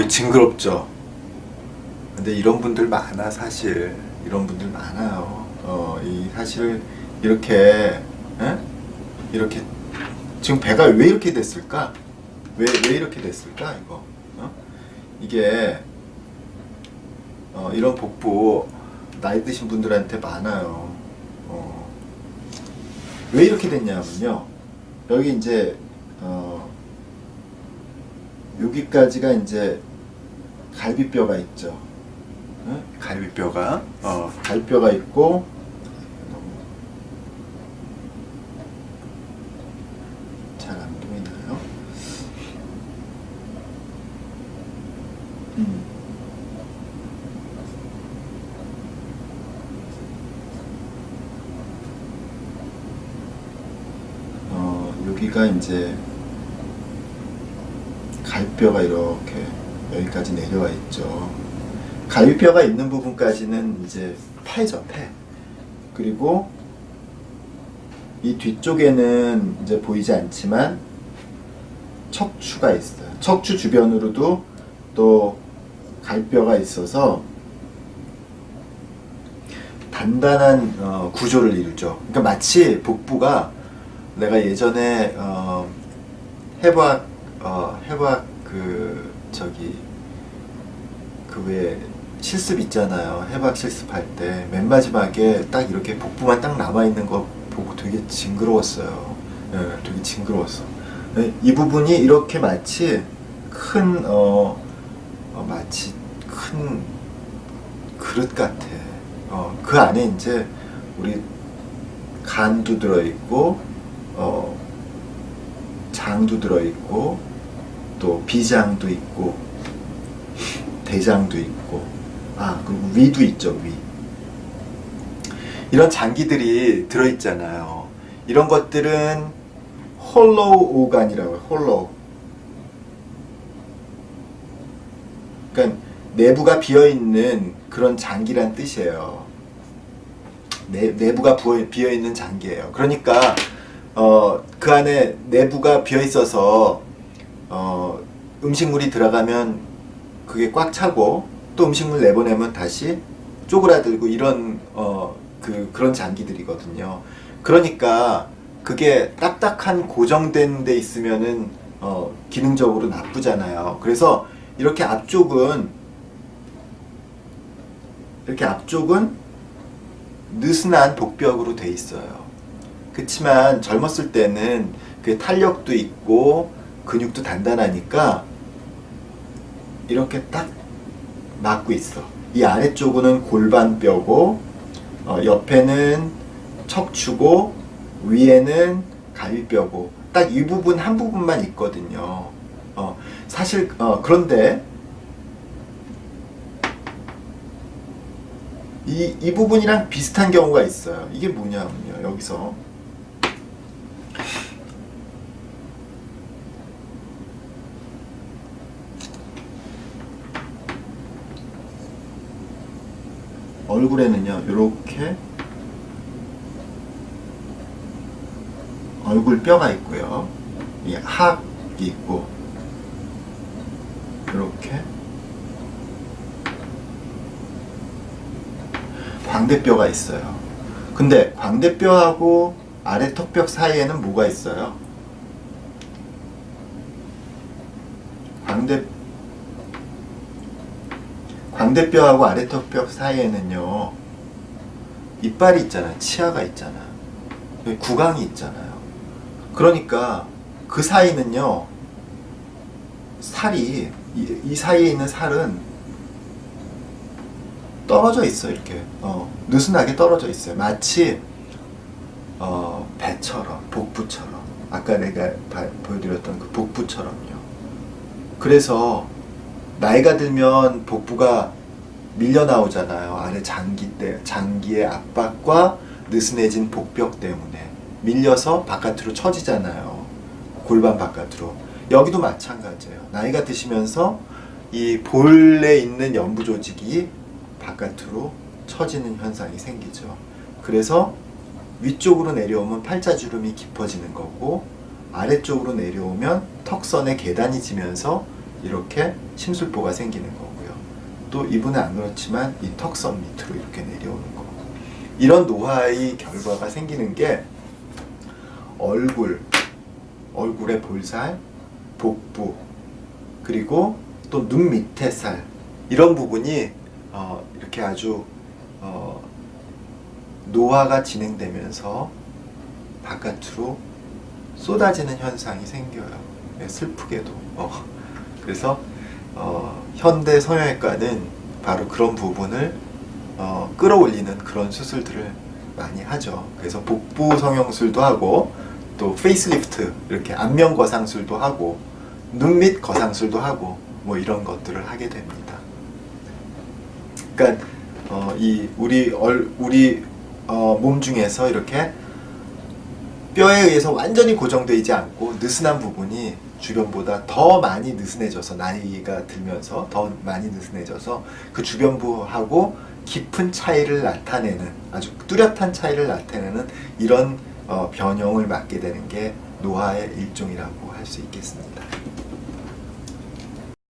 그 징그럽죠. 근데 이런 분들 많아 사실 이런 분들 많아요. 어 이 사실 이렇게 에? 이렇게 지금 배가 왜 이렇게 됐을까? 왜 왜 이렇게 됐을까 이거? 어? 이게 어, 이런 복부 나이 드신 분들한테 많아요. 어, 왜 이렇게 됐냐면요. 여기 이제 어, 여기까지가 이제 갈비뼈가 있죠. 응? 갈비뼈가 어, 갈비뼈가 있고 잘 안 보이나요? 음. 어, 여기가 이제 갈뼈가 이렇게 여기까지 내려와 있죠. 갈비뼈가 있는 부분까지는 이제 폐죠, 폐. 그리고 이 뒤쪽에는 이제 보이지 않지만 척추가 있어요. 척추 주변으로도 또 갈뼈가 있어서 단단한 어, 구조를 이루죠. 그러니까 마치 복부가 내가 예전에 어, 해부학 어, 해부학 그 저기 그왜 실습 있잖아요. 해부학 실습할 때 맨 마지막에 딱 이렇게 복부만 딱 남아 있는 거 보고 되게 징그러웠어요. 예, 되게 징그러웠어. 예, 이 부분이 이렇게 마치 큰 어, 어, 마치 큰 그릇 같아. 어, 그 안에 이제 우리 간도 들어 있고, 어, 장도 들어 있고, 또 비장도 있고, 대장도 있고, 아, 그리고 위도 있죠, 위. 이런 장기들이 들어있잖아요. 이런 것들은 홀로우 오간이라고 해요, 홀로우. 그러니까 내부가 비어 있는 그런 장기란 뜻이에요. 내, 내부가 비어 있는 장기예요. 그러니까 어, 그 안에 내부가 비어 있어서 어, 음식물이 들어가면 그게 꽉 차고 또 음식물 내보내면 다시 쪼그라들고 이런 어, 그 그런 장기들이거든요. 그러니까 그게 딱딱한 고정된 데 있으면은 어, 기능적으로 나쁘잖아요. 그래서 이렇게 앞쪽은 이렇게 앞쪽은 느슨한 복벽으로 돼 있어요. 그렇지만 젊었을 때는 그 탄력도 있고 근육도 단단하니까 이렇게 딱 막고 있어. 이 아래쪽은 골반뼈고 어, 옆에는 척추고 위에는 갈비뼈고 딱 이 부분 한 부분만 있거든요. 어, 사실 어, 그런데 이, 이 부분이랑 비슷한 경우가 있어요. 이게 뭐냐면요. 여기서 얼굴에는요. 이렇게 얼굴 뼈가 있고요. 이 학이 있고 이렇게 광대뼈가 있어요. 근데 광대뼈하고 아래 턱벽 사이에는 뭐가 있어요? 광대 광대뼈하고 아래 턱벽 사이에는요 이빨이 있잖아요. 치아가 있잖아. 구강이 있잖아요. 그러니까 그 사이는요 살이 이, 이 사이에 있는 살은 떨어져 있어 이렇게 어, 느슨하게 떨어져 있어요. 마치 어, 배처럼 복부처럼 아까 내가 바, 보여드렸던 그 복부처럼요. 그래서 나이가 들면 복부가 밀려 나오잖아요. 아래 장기 때 장기의 압박과 느슨해진 복벽 때문에 밀려서 바깥으로 처지잖아요. 골반 바깥으로. 여기도 마찬가지예요. 나이가 드시면서 이 볼에 있는 연부 조직이 바깥으로 처지는 현상이 생기죠. 그래서 위쪽으로 내려오면 팔자주름이 깊어지는 거고 아래쪽으로 내려오면 턱선에 계단이 지면서 이렇게 심술보가 생기는 거고요. 또 이분은 안 그렇지만 이 턱선 밑으로 이렇게 내려오는 거고 이런 노화의 결과가 생기는 게 얼굴, 얼굴의 볼살, 복부, 그리고 또 눈 밑에 살 이런 부분이 어, 이렇게 아주 어, 노화가 진행되면서 바깥으로 쏟아지는 현상이 생겨요. 네, 슬프게도. 어, 그래서 어, 현대 성형외과는 바로 그런 부분을 어, 끌어올리는 그런 수술들을 많이 하죠. 그래서 복부 성형술도 하고 또 페이스리프트 이렇게 안면 거상술도 하고 눈 밑 거상술도 하고 뭐 이런 것들을 하게 됩니다. 그러니까 어, 이 우리 얼 우리 어, 몸 중에서 이렇게 뼈에 의해서 완전히 고정되지 않고 느슨한 부분이 주변보다 더 많이 느슨해져서 나이가 들면서 더 많이 느슨해져서 그 주변부하고 깊은 차이를 나타내는 아주 뚜렷한 차이를 나타내는 이런 어, 변형을 맞게 되는 게 노화의 일종이라고 할 수 있겠습니다.